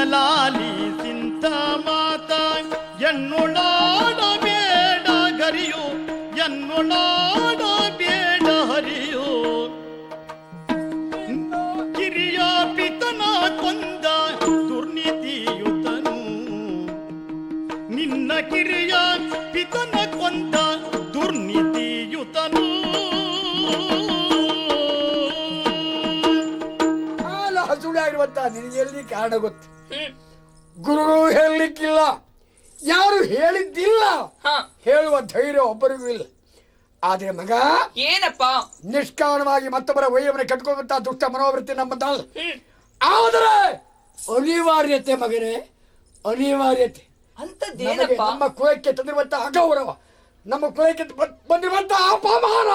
ಎನ್ನಲಾಲಿಸಿಂತ ಮಾತ ಎನ್ನೊಳಾಡ ಬೇಡ ಗರಿಯು ಎನ್ನೊಳಾಡ ಬೇಡ ಹರಿಯು. ಕಿರಿಯ ಪಿತನ ಕೊಂದ ದುರ್ನೀತಿಯುತನು. ನಿನ್ನ ಕಿರಿಯ ಪಿತನ ಕೊಂದ ದುರ್ನೀತಿಯುತನು. ಹಾಲ ಆಗಿರುವಂತಹ ನಿನಗೆ ಎಲ್ಲಿ ಕಾರಣ ಗೊತ್ತು? ಗುರುಗಳು ಹೇಳಲಿಕ್ಕಿಲ್ಲ. ಯಾರು ಹೇಳಿದ್ದಿಲ್ಲ. ಹ. ಹೇಳುವ ಧೈರ್ಯ ಒಬ್ಬರಿಗೂ ಇಲ್ಲ. ಆದ್ರೆ ಮಗ ಏನಪ್ಪ? ನಿಷ್ಕಾರಣವಾಗಿ ಮತ್ತೊಬ್ಬರ ವೈಯವನ್ನು ಕಟ್ಕೊಳ್ಳುವಂತ ದುಷ್ಟ ಮನೋವೃತ್ತಿ ನಮ್ಮದಲ್ಲ ಆದರೆ ಅನಿವಾರ್ಯತೆ ಮಗನೇ ಅನಿವಾರ್ಯತೆ. ಅಂತ ಅಂತದ್ದೇನಪ್ಪ ನಮ್ಮ ಕುಲಕ್ಕೆ ತಂದಿರುವಂತ ಅಗೌರವ ನಮ್ಮ ಕುಲಕ್ಕೆ ಬಂದಿರುವಂತಹ ಬಂದಿರುವಂತ ಅಪಮಾನ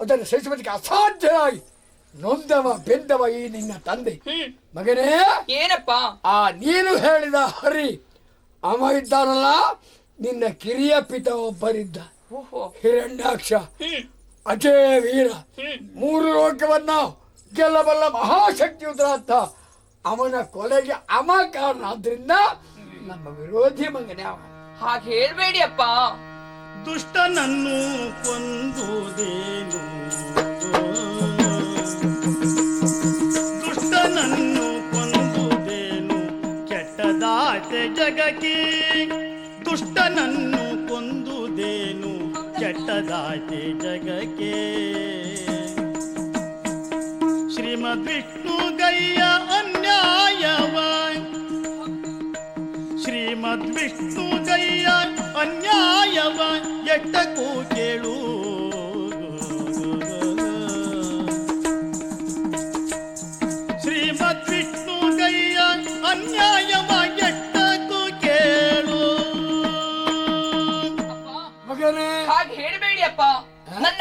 ಅದನ್ನು ಸಹಿಸುವುದಕ್ಕೆ ಅಸಾಧ್ಯವಾಗಿ ನೊಂದವ ಬೆಂದವ ಈ ನಿನ್ನ ತಂದೆ. ಮಗನೇ ಏನಪ್ಪ? ಆ ನೀನು ಹೇಳಿದ ಹರಿ ಅವ ಇದ್ದಾನಲ್ಲ ನಿನ್ನ ಕಿರಿಯ ಪಿತ ಒಬ್ಬರಿದ್ದ. ಓಹೋ. ಹಿರಣ್ಯಾಕ್ಷ ಅಜಯ ವೀರ ಮೂರು ಲೋಕವನ್ನ ಗೆಲ್ಲಬಲ್ಲ ಮಹಾಶಕ್ತಿ ಅಂತ ಅವನ ಕೊಲೆಗೆ ಅಮ ಕಾರಣ. ಆದ್ರಿಂದ ನಮ್ಮ ವಿರೋಧಿ ಮಗನೇ ಅವ. ಹಾಗೆ ಹೇಳ್ಬೇಡಿ ಅಪ್ಪ. ದುಷ್ಟನನ್ನು ಕೊಂದುದೇನು? ದುಷ್ಟನನ್ನು ಕೊಂದುದೇನು? ಕೆಟ್ಟದಾತೆ ಜಗಕ್ಕೆ ದುಷ್ಟನನ್ನು ಕೊಂದುದೇನು? ಕೆಟ್ಟದಾತೆ ಜಗಕ್ಕೆ. ಶ್ರೀಮದ್ ವಿಷ್ಣು ಗಯ್ಯ ಅನ್ಯಾಯವ? ಶ್ರೀಮದ್ ವಿಷ್ಣು ಗಯ್ಯ ಅನ್ಯಾಯವ? ಎಟ್ಟಕ್ಕೂ ಕೇಳು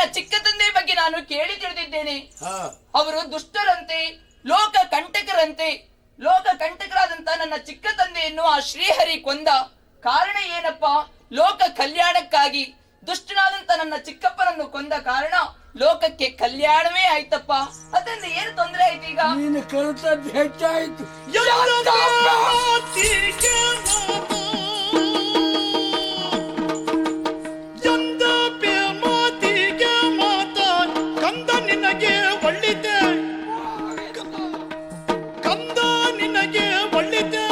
ನನ್ನ ಚಿಕ್ಕ ತಂದೆ ಬಗ್ಗೆ ನಾನು ಕೇಳಿ ತಿಳಿದಿದ್ದೇನೆ. ಅವರು ದುಷ್ಟರಂತೆ ಲೋಕ ಕಂಟಕರಂತೆ ಲೋಕ ಕಂಟಕರಾದಂತ ನನ್ನ ಚಿಕ್ಕ ತಂದೆಯನ್ನು ಆ ಶ್ರೀಹರಿ ಕೊಂದ. ಕಾರಣ ಏನಪ್ಪ? ಲೋಕ ಕಲ್ಯಾಣಕ್ಕಾಗಿ ದುಷ್ಟನಾದಂತ ನನ್ನ ಚಿಕ್ಕಪ್ಪನನ್ನು ಕೊಂದ ಕಾರಣ ಲೋಕಕ್ಕೆ ಕಲ್ಯಾಣವೇ ಆಯ್ತಪ್ಪ. ಅದರಿಂದ ಏನು ತೊಂದರೆ ಆಯ್ತು ಈಗ? ನೀನು ಕಲಿತದ್ದು ಹೆಚ್ಚಾಯ್ತು. ನಿನಗೆ ಒಳ್ಳಿದ್ದೆ ಕಂದ ನಿನಗೆ ಒಳ್ಳಿತೆ.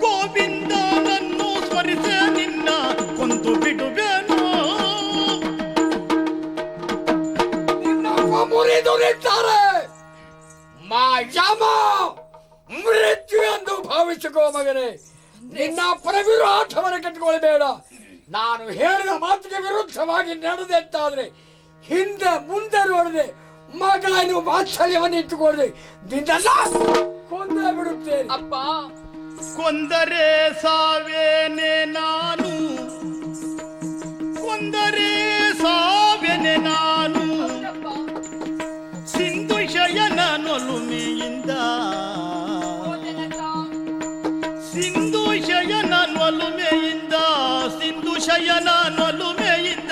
ಗೋವಿಂದನನ್ನು ಸ್ಮರಿಸೆ ನಿನ್ನ ಕೊಂದು ಬಿಡುವೆನು. ಮುರಿದುರಿದ್ದಾರೆ. ಮಾಯಾಮ ಮೃತ್ಯು ಎಂದು ಭಾವಿಸಿಕೋ ಮಗನೇ. ನಿನ್ನ ಪರವಿರೋಧವನ್ನು ಕಟ್ಟಿಕೊಳ್ಳಬೇಡ. ನಾನು ಹೇಳಿದ ಮಾತಿಗೆ ವಿರುದ್ಧವಾಗಿ ನಡೆದೆಂತಾದ್ರೆ ಹಿಂದೆ ಮುಂದೆ ನೋಡದೆ ಮಗನು ವಾತ್ಸಲ್ಯವನ್ನು ಇಟ್ಟುಕೊಳ್ಳದೆ ದಿನ ಕೊಂದೇ ಬಿಡುತ್ತೇನೆ. ಅಪ್ಪ, ಕೊಂದರೆ ಸಾವೇನೆ ನಾನು. ಕೊಂದರೆ ಸಾವೇನೆ ನಾನು. ಸಿಂಧು ಶಯನ ನೊಲುಮೆಯಿಂದ. ಸಿಂಧು ಶಯನ ನೊಲುಮೆಯಿಂದ, ಸಿಂಧು ಶಯನ ನೊಲುಮೆಯಿಂದ.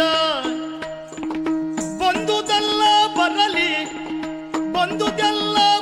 很多天了